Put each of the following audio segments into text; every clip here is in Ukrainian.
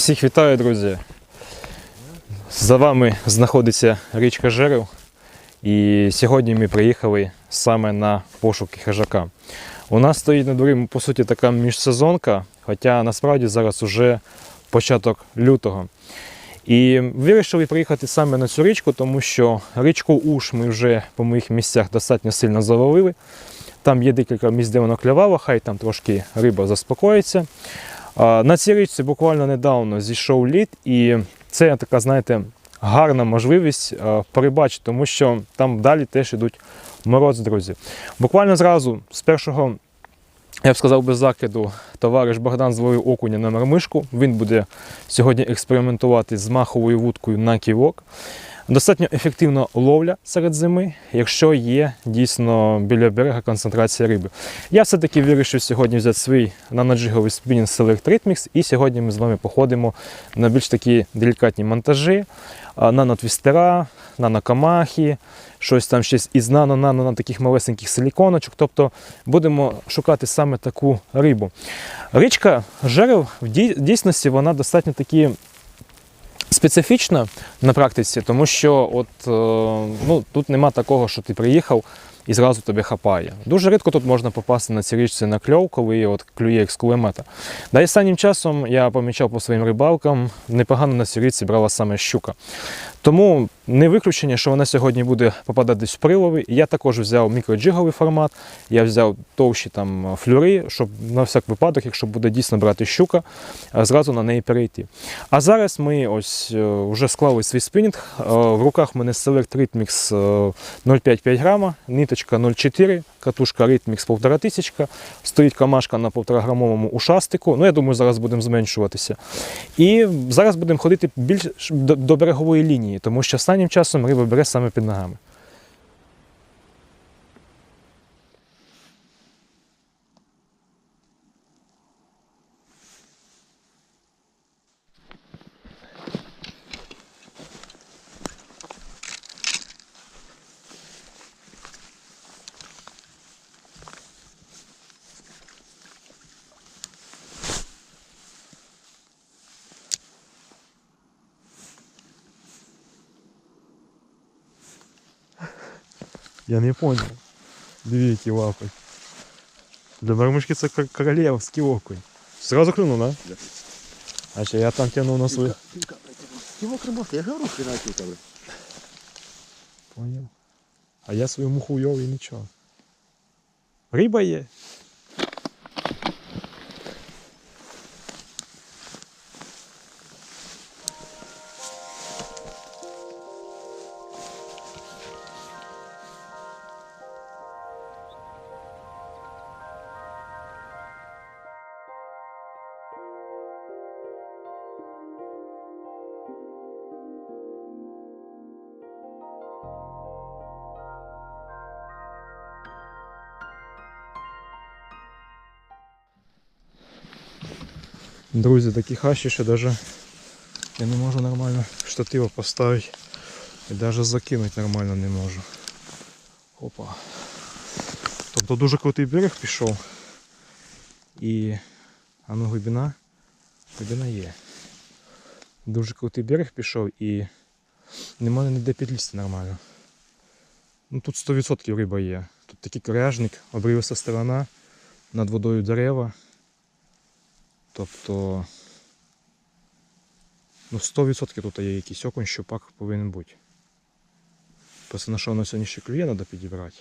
Всіх вітаю, друзі. За вами знаходиться річка Жерев. І сьогодні ми приїхали саме на пошуки хижака. У нас стоїть на дворі, по суті, така міжсезонка, хоча насправді зараз уже початок лютого. І вирішили приїхати саме на цю річку, тому що річку Уш ми вже по моїх місцях достатньо сильно завалили. Там є декілька місць, де воно клювало, хай там трошки риба заспокоїться. На цій річці буквально недавно зійшов лід, і це така, знаєте, гарна можливість перебачити, тому що там далі теж йдуть морози, друзі. Буквально зразу з першого, я б сказав, без закиду, товариш Богдан зловив окуня на мармишку. Він буде сьогодні експериментувати з маховою вудкою на ківок. Достатньо ефективна ловля серед зими, якщо є дійсно біля берега концентрація риби. Я все-таки вирішив сьогодні взяти свій наноджиговий спінінг Select Ritmix, і сьогодні ми з вами походимо на більш такі делікатні монтажі, нанотвістера, нанокамахи, щось там ще із нано-нано на таких малесеньких силіконочок. Тобто будемо шукати саме таку рибу. Річка Жерев в дійсності вона достатньо такі специфічна на практиці, тому що от, е, ну, тут нема такого, що ти приїхав і зразу тебе хапає. Дуже рідко тут можна попасти на цій річці на кльов, коли от клює екскулемета. Да і останнім часом я помічав по своїм рибалкам, непогано на цій річці брала саме щука. Тому не виключення, що вона сьогодні буде попадати в прилови. Я також взяв мікроджиговий формат, я взяв товщі там флюри, щоб на всяк випадок, якщо буде дійсно брати щука, зразу на неї перейти. А зараз ми ось е, вже склали свій спінінг. Е, В руках в мене Select Ritmix е, 0,5-5 грама, ниточка 0,4, катушка Ritmix 1500, стоїть камашка на 1,5 грамовому ушастику. Ну, я думаю, зараз будемо зменшуватися. І зараз будемо ходити більш до берегової лінії, тому що останнім часом риба бере саме під ногами. Я не понял. Дві які лапи. Для мармишки це кор- королевський окунь. Сразу клюнув, да? Да. А ще я там тянув на свою. Его крымота, я говорю, хрена тюка, бля. Понял. А я свою муху уйов і нічого. Риба є. Друзі, такі хащі, що даже я не можу нормально штатива поставити. І навіть закинути нормально не можу. Опа. Тобто дуже крутий берег пішов. І а ну глибина. Глибина є. Дуже крутий берег пішов і немає ніде підлізти нормально. Ну тут 100% риба є. Тут такий коряжник, обривиста сторона, над водою дерева. Тобто ну 100% тут є якийсь окунь, щупак повинен бути. Просто на що на сьогодні клює, треба підібрати.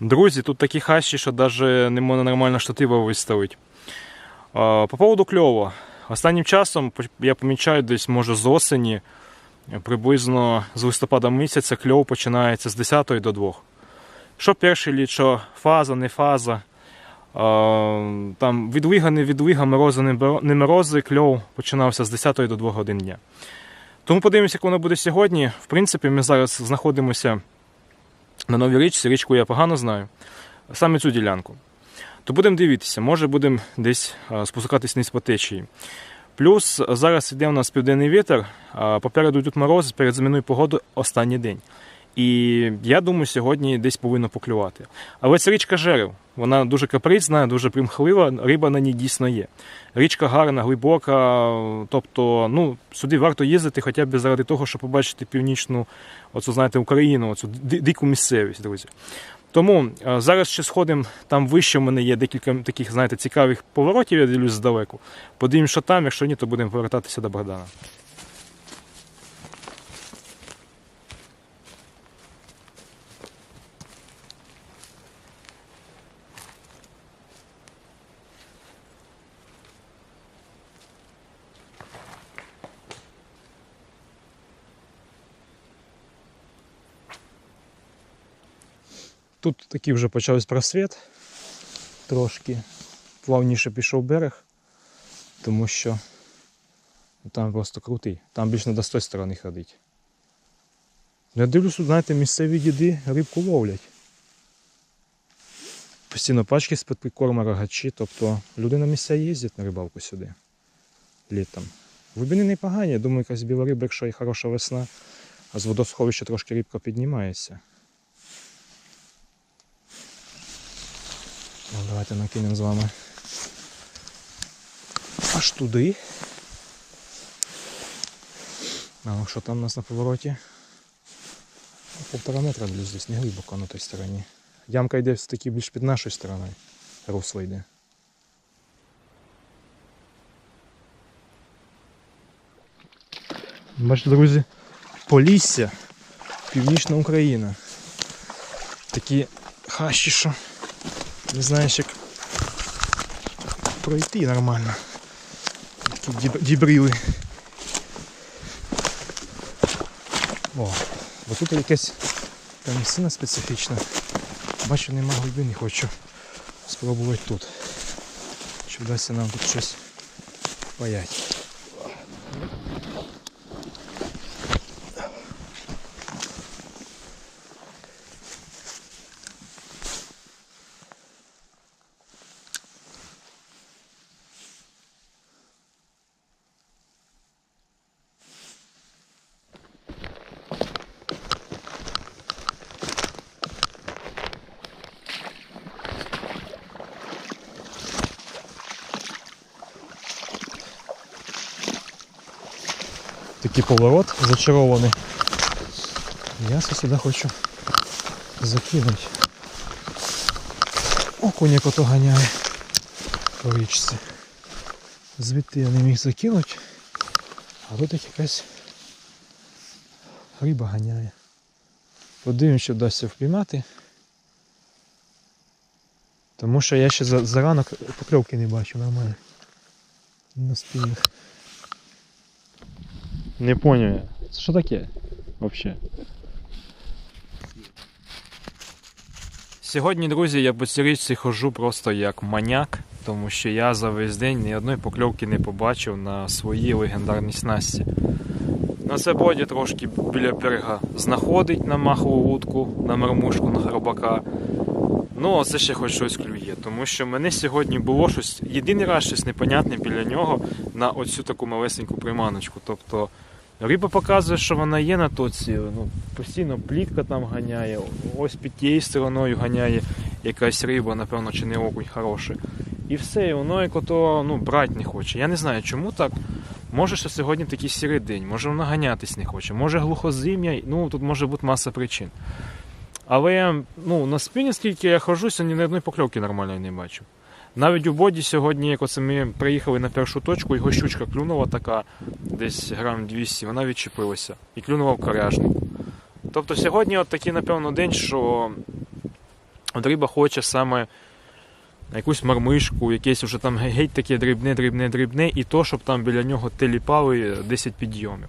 Друзі, тут такі хащі, що навіть не можна нормально штатива виставити. По поводу кльову. Останнім часом я помічаю десь, може, з осені, приблизно з листопада місяця кльов починається з 10 до 2. Що перший лід, що фаза, не фаза. Там відлига, не відлига, морози, не морози, кльов починався з 10 до 2 годин дня. Тому подивимося, як воно буде сьогодні. В принципі, ми зараз знаходимося на новій річці. Річку я погано знаю. Саме цю ділянку. То будемо дивитися, може будемо десь спускатись вниз по течії. Плюс зараз йде у нас південний вітер, попереду йдуть морози перед зміною погоди останній день. І я думаю, сьогодні десь повинно поклювати. Але це річка Жерев. Вона дуже капризна, дуже примхлива, риба на ній дійсно є. Річка гарна, глибока, тобто ну, сюди варто їздити хоча б заради того, щоб побачити північну, оцю, знаєте, Україну, оцю дику місцевість, друзі. Тому е, зараз ще сходимо, там вище в мене є декілька таких, знаєте, цікавих поворотів, я дивлюсь здалеку. Подивимось, що там, якщо ні, то будемо повертатися до Богдана. Тут такий вже почався просвіт. Трошки плавніше пішов берег, тому що там просто крутий. Там більш не до з тої сторони ходить. Я дивлюсь, знаєте, місцеві діди рибку ловлять. Постійно пачки з-під прикорма рогачі, тобто люди на місця їздять на рибалку сюди літом. Глибини непогані, думаю, якась біла риба, якщо і хороша весна, а з водосховища трошки рибка піднімається. Давайте накинемо з вами аж туди. А ну що там у нас на повороті? Ну, Полтора метра десь здесь, не глибоко на той стороні. Ямка йде все-таки більш під нашою стороною. Русло йде. Бачите, друзі, Полісся, Північна Україна. Такі хащі, що не знаєш, як пройти нормально. Такі діб- дібріли. О, бо тут якась така місцина специфічна. Бачу, нема глибини, хочу спробувати тут. Чи вдасться нам тут щось паять. Такий поворот зачарований. Я сюди хочу закинути. Окуня кото ганяє по річці. Звідти я не міг закинути, а тут якась риба ганяє. Подивимось, що вдасться впіймати. Тому що я ще за, за ранок покльовки не бачу нормально. На спінах. Не понял я. Це що таке? Вообще. Сьогодні, друзі, я по цій річці ходжу просто як маняк, тому що я за весь день ні одної покльовки не побачив на своїй легендарній снасті. На це боді трошки біля берега знаходить на махову вудку, на мармушку, на хробака. Ну, а це ще хоч щось клює, тому що мене сьогодні було щось, єдиний раз щось непонятне біля нього на оцю таку малесеньку приманочку. Тобто риба показує, що вона є на тоці, ну, постійно плітка там ганяє, ось під тією стороною ганяє якась риба, напевно, чи не окунь хороший. І все, і воно як ну, брати не хоче. Я не знаю, чому так. Може, що сьогодні такий сірий день, може вона ганятись не хоче, може глухозим'я, ну тут може бути маса причин. Але ну, на спині, скільки я ходжу, сьогодні ні одної покльовки нормальної не бачу. Навіть у боді сьогодні, як оце ми приїхали на першу точку, його щучка клюнула така, десь грам 200, вона відчепилася і клюнула в коряжник. Тобто сьогодні от такий, напевно, день, що от риба хоче саме якусь мармишку, якесь вже там геть таке дрібне, дрібне, дрібне, і то, щоб там біля нього теліпали 10 підйомів.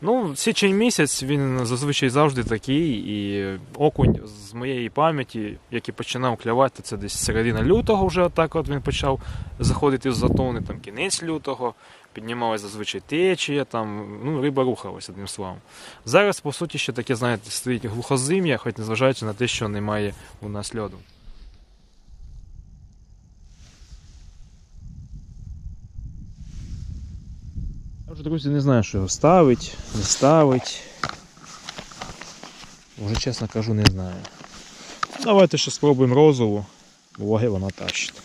Ну, січень місяць він зазвичай завжди такий, і окунь з моєї пам'яті, який починав клявати, це десь середина лютого вже отак от він почав заходити в затони, там кінець лютого, піднімалася зазвичай течія, там, ну, риба рухалася одним словом. Зараз, по суті, ще таке, знаєте, стоїть глухозим'я, хоч незважаючи на те, що немає у нас льоду. Вже, друзі, не знаю, що його ставить, не ставить. Вже чесно кажу, не знаю. Давайте ще спробуємо розову. Ваги вона тащить.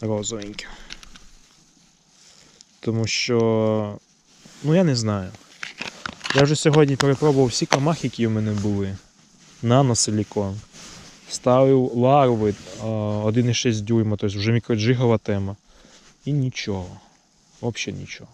Розовенька. Тому що. Ну я не знаю. Я вже сьогодні перепробував всі камахи, які в мене були. Наносилікон. Ставив ларви 1,6 дюйма, тобто вже мікроджигова тема. І нічого. Взагалі нічого.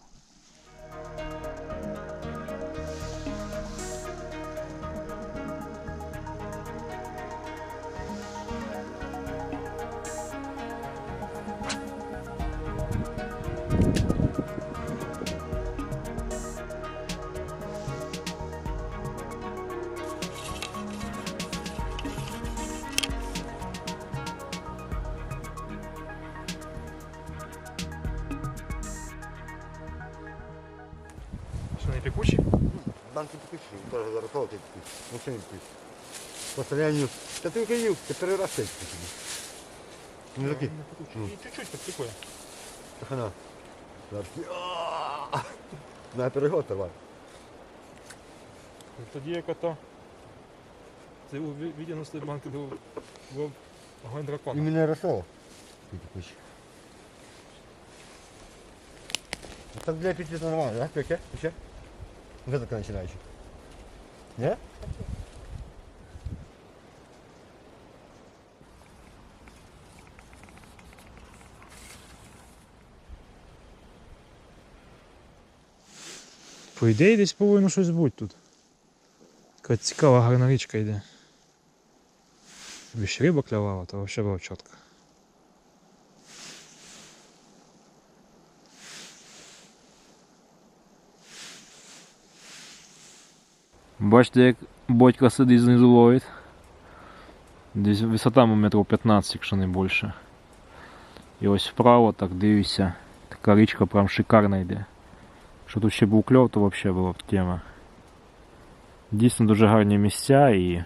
заработал ты Ну что не пишешь? По состоянию... Да ты угодил, ты первый раз пишешь. Ну такие. Ну. Чуть-чуть підпікує. Так она. Зараз. А! На перегод давай. Тоді як ото. Це у відео стоїть банки до огонь дракона. Именно рассол. Ты пишешь. Так для пяти нормально, да? Пеке? Еще? Вы только начинающий. Не? По ідеї десь повинно щось бути тут. Така цікава гарна річка йде. Якби ще риба клювала, то взагалі було чітко. Бачите, як батько сидить знизу ловить. Десь висота метрів 15, якщо не більше. І ось вправо так дивишся, така річка прям шикарна йде. Що тут ще був кльов, то взагалі була б тема. Дійсно дуже гарні місця і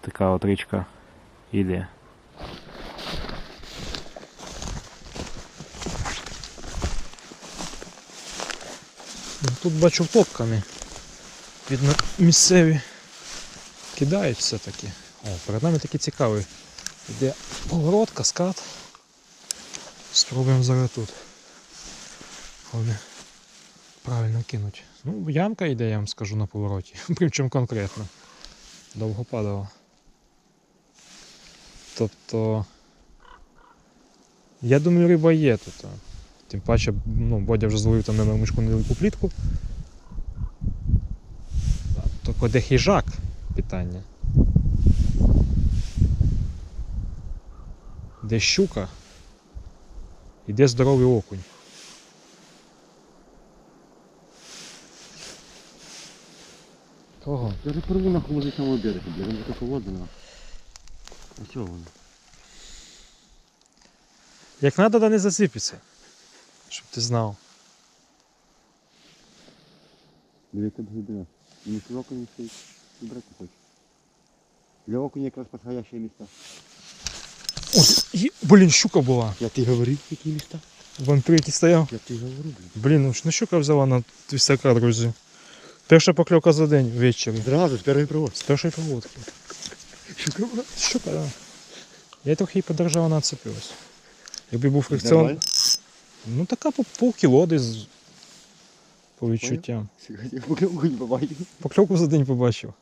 така от річка. Ну, Тут бачу топками. Видно, місцеві кидають все-таки. О, перед нами такий цікавий. Іде поворот, каскад. Спробуємо зараз тут. Головне правильно кинуть. Ну, ямка йде, я вам скажу на повороті. Причому конкретно. Довго падало. Тобто. Я думаю, риба є тут. Тим паче, ну, Бодя вже зловив там на мишку невелику плітку. Де хижак питання. Де щука і де здоровий окунь. Кого? Я же порву нахуй возле самого берега, блядь. Он только воду нахуй. А чё он? Як треба, да не засипеться. Щоб ти знав. Как глубина. Ни с окуня не стоит. Брать не хочешь. Для окуня как раз подходящие места. Ось, і, блін, щука була. Я ты говорил, какие места? Вон третій стояв. Я тебе говорю, блин. Блін, ну ж ну щука взяла на твістака, друзі. Перша покльовка за день ввечері. Сразу, с первой провод. З першої проводки. Щука была. Щука. Да. Я трохи її подержав, вона цепилась. Якби був фрикціон. Нормально? Ну така по полкіло десь. По відчуттям. Я поклевку не побачил. Покльовку за день побачив.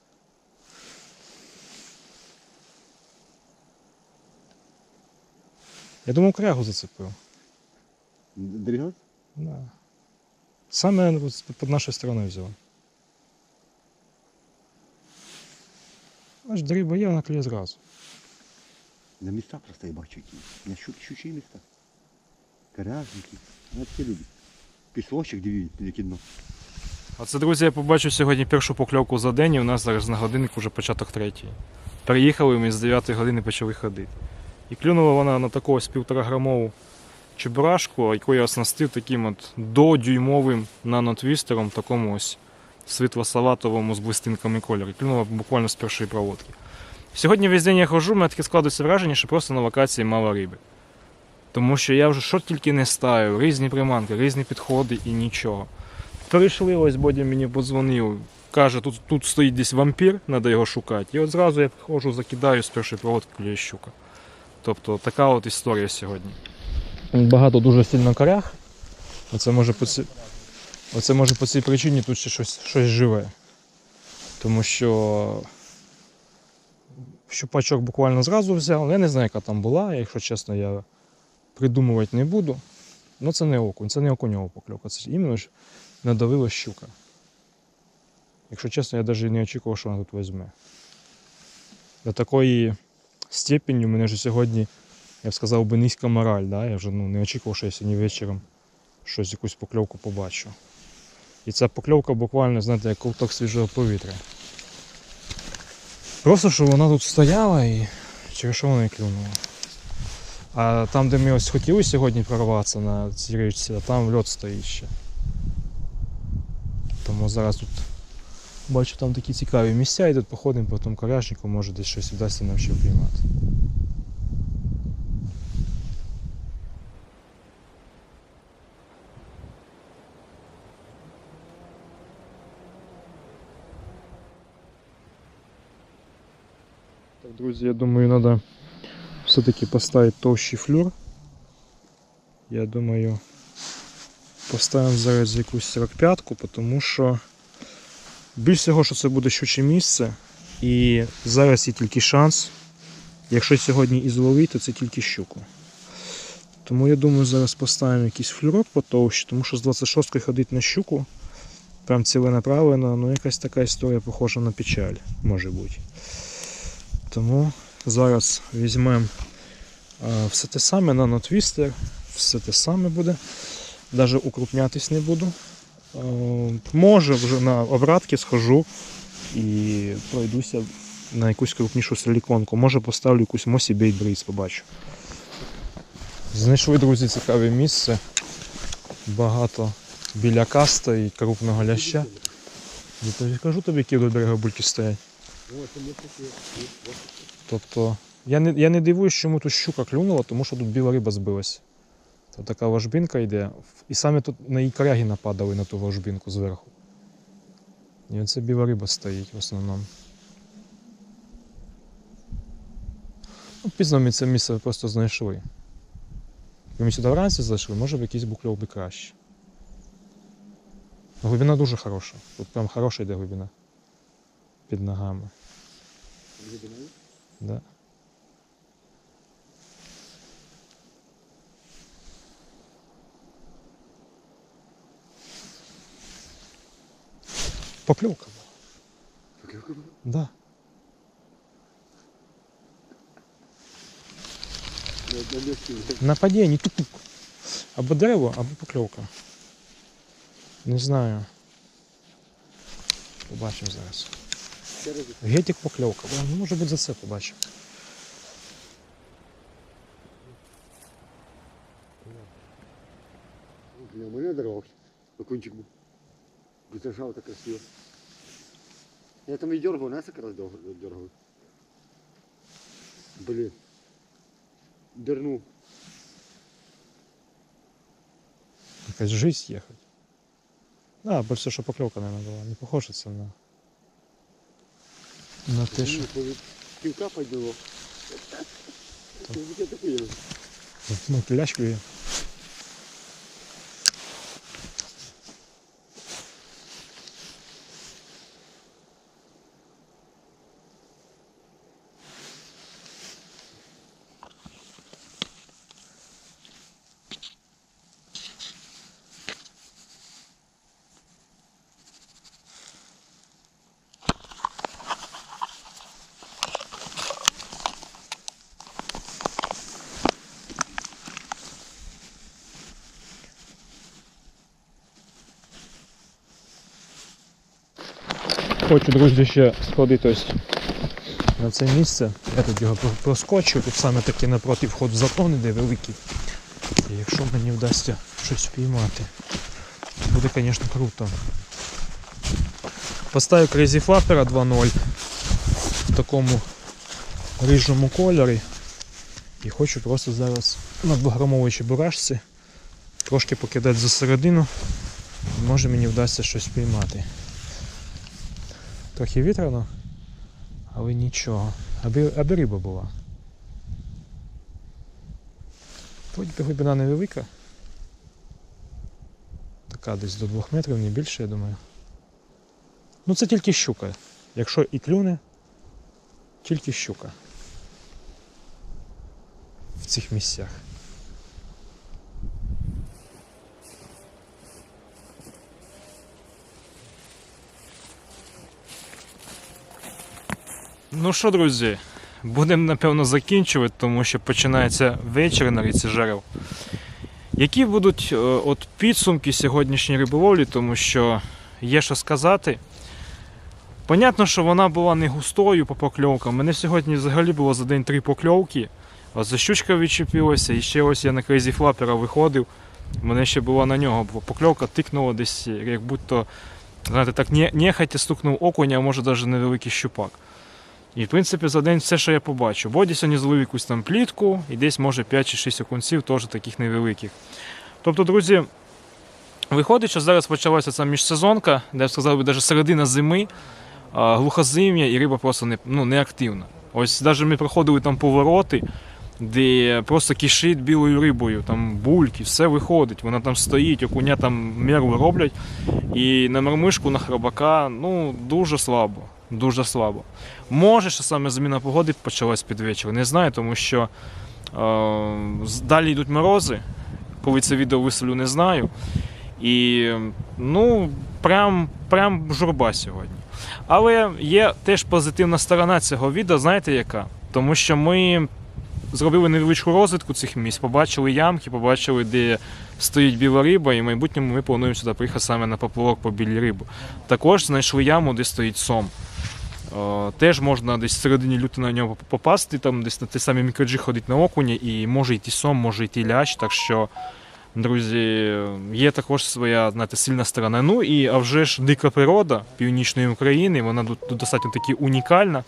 Я думав, крягу зацепив. Дригал? Да. Саме під нашою стороною взяв. Аж дриба є, вона клює зразу. На места просто я бачу які. На щучі места. Коряжники. Вона таке любить. Пісочок диві, яке дно. А це, друзі, я побачив сьогодні першу покльовку за день, і у нас зараз на годинник уже початок третій. Приїхали ми з 9 години почали ходити. І клюнула вона на таку ось півтораграмову чебурашку, яку я оснастив таким от додюймовим нанотвістером, такому ось світло-салатовому з блистинками кольору. Клюнула буквально з першої проводки. Сьогодні весь день я ходжу, у мене таке складується враження, що просто на локації мало риби. Тому що я вже що тільки не ставив, різні приманки, різні підходи і нічого. Перейшли, ось Бодя мені подзвонив. каже, тут, тут стоїть десь вампір, треба його шукати. І от зразу я приходжу, закидаю з першої проводки клює щука. Тобто така от історія сьогодні. Багато дуже сильно корях. Оце може по цій, оце може по цій причині тут ще щось, щось живе. Тому що щупачок буквально зразу взяв, я не знаю, яка там була, якщо чесно, я придумувати не буду. Ну це не окунь, це не окуньова покльовка, це іменно ж надавила щука. Якщо чесно, я навіть не очікував, що вона тут візьме. До такої степені у мене вже сьогодні, я б сказав би, низька мораль. Да? Я вже ну, не очікував, що я сьогодні вечором щось, якусь покльовку побачу. І ця покльовка буквально, знаєте, як ковток свіжого повітря. Просто що вона тут стояла і через що вона і клюнула. А там, де ми ось хотіли сьогодні прорватися на цій річці, а там льот стоїть ще. Тому зараз тут бачу там такі цікаві місця, і тут походимо по тому коряшнику, може десь щось вдасться нам ще впіймати. Друзі, я думаю, треба все-таки поставити товщий флюр. Я думаю, поставимо зараз якусь 45-ку, тому що більш всього, що це буде щуче місце. І зараз є тільки шанс. Якщо сьогодні і зловити, то це тільки щуку. Тому я думаю, зараз поставимо якийсь флюрок потовще, тому що з 26-ї ходить на щуку. Прям ціленаправлено, ну якась така історія похожа на печаль, може бути. Тому зараз візьмемо е, все те саме, нанотвістер, все те саме буде. Навіть укрупнятись не буду. Е, Може вже на обратки схожу і пройдуся на якусь крупнішу силіконку. Може поставлю якусь Bait Breeze, побачу. Знайшли, друзі, цікаве місце. Багато біля каста і крупного ляща. Я кажу тобі, які до берега бульки стоять. Тобто, я не, я не дивуюсь, чому тут щука клюнула, тому що тут біла риба збилась. То така ложбинка йде. І саме тут на її нападали на ту ложбинку зверху. І оце біла риба стоїть в основному. Ну, пізно ми це місце просто знайшли. Якби ми сюди вранці зайшли, може б якийсь букльов би краще. Глибина дуже хороша. Тут прям хороша йде глибина. Під ногами. Да. Поклевка была. Да. Нападение, тук-тук. Або дерево, або покльовка. Не знаю. Побачимо зараз. Гетік покльовка. Бо, Ну, може бути за це побачимо. Я мене дорвався. Окунчик був. Держав так красиво. Я там і дергав, нас якраз дергав. Блін. Дернув. Якась жизнь їхати. Да, більше, що покльовка, мабуть, була. Не похоже це на. На те, що. Півка поділо. Ну, пляшку клює. Хочу, друзі, ще сходити на це місце. Я тут його про- проскочу, тут саме таки напроти вход в затон іде великий. І якщо мені вдасться щось впіймати, буде, звісно, круто. Поставив Crazy Flapper 2.0 в такому рижому кольорі. І хочу просто зараз на 2-грамовій чебурашці трошки покидати за середину. Може мені вдасться щось впіймати. Трохи вітряно, але нічого. Аби, риба була. Вроді би глибина невелика. Така десь до 2 метрів, не більше, я думаю. Ну це тільки щука. Якщо і клюне, тільки щука. В цих місцях. Ну що, друзі, будемо напевно закінчувати, тому що починається вечір на ріці Жерел. Які будуть е, от підсумки сьогоднішньої риболовлі, тому що є що сказати. Понятно, що вона була не густою по покльовкам. Мене сьогодні взагалі було за день три покльовки. От за щучка відчепилася, і ще ось я на крейзі флапера виходив. Мене ще була на нього бо покльовка, тикнула десь, як будто, знаєте, так не- нехотя стукнув окунь, а може навіть невеликий щупак. І в принципі за день все, що я побачу. Боді сьогодні зловив якусь там плітку, і десь може 5 чи 6 окунців, теж таких невеликих. Тобто, друзі, виходить, що зараз почалася ця міжсезонка, де я б сказав навіть середина зими, глухозим'я і риба просто не, ну, не. Ось навіть ми проходили там повороти, де просто кишить білою рибою, там бульки, все виходить, вона там стоїть, окуня там меру роблять. І на мармишку, на храбака, ну, дуже слабо. Дуже слабо. Може, що саме зміна погоди почалась під вечір, не знаю, тому що е, далі йдуть морози. Коли це відео виселю, не знаю. І ну, прям, прям журба сьогодні. Але є теж позитивна сторона цього відео, знаєте яка? Тому що ми зробили невеличку розвідку цих місць, побачили ямки, побачили, де стоїть біла риба, і в майбутньому ми плануємо сюди приїхати саме на поплавок по білій рибу. Також знайшли яму, де стоїть сом. Е, Теж можна десь в середині люта на нього попасти, там десь на ті самі мікроджі ходить на окуні, і може йти сом, може йти лящ. Так що, друзі, є також своя знаєте, сильна сторона. Ну і а вже ж дика природа північної України, вона тут достатньо таки унікальна.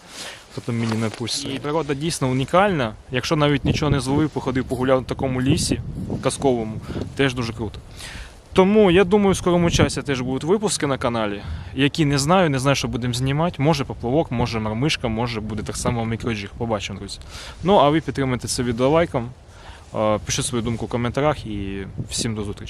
Хто там мені напустить. І природа дійсно унікальна. Якщо навіть нічого не зловив, походив, погуляв на такому лісі казковому, теж дуже круто. Тому я думаю, в скорому часі теж будуть випуски на каналі, які не знаю, не знаю, що будемо знімати. Може поплавок, може мармишка, може буде так само мікроджиг. Побачимо, друзі. Ну а ви підтримуйте це відео лайком, пишіть свою думку в коментарях і всім до зустрічі.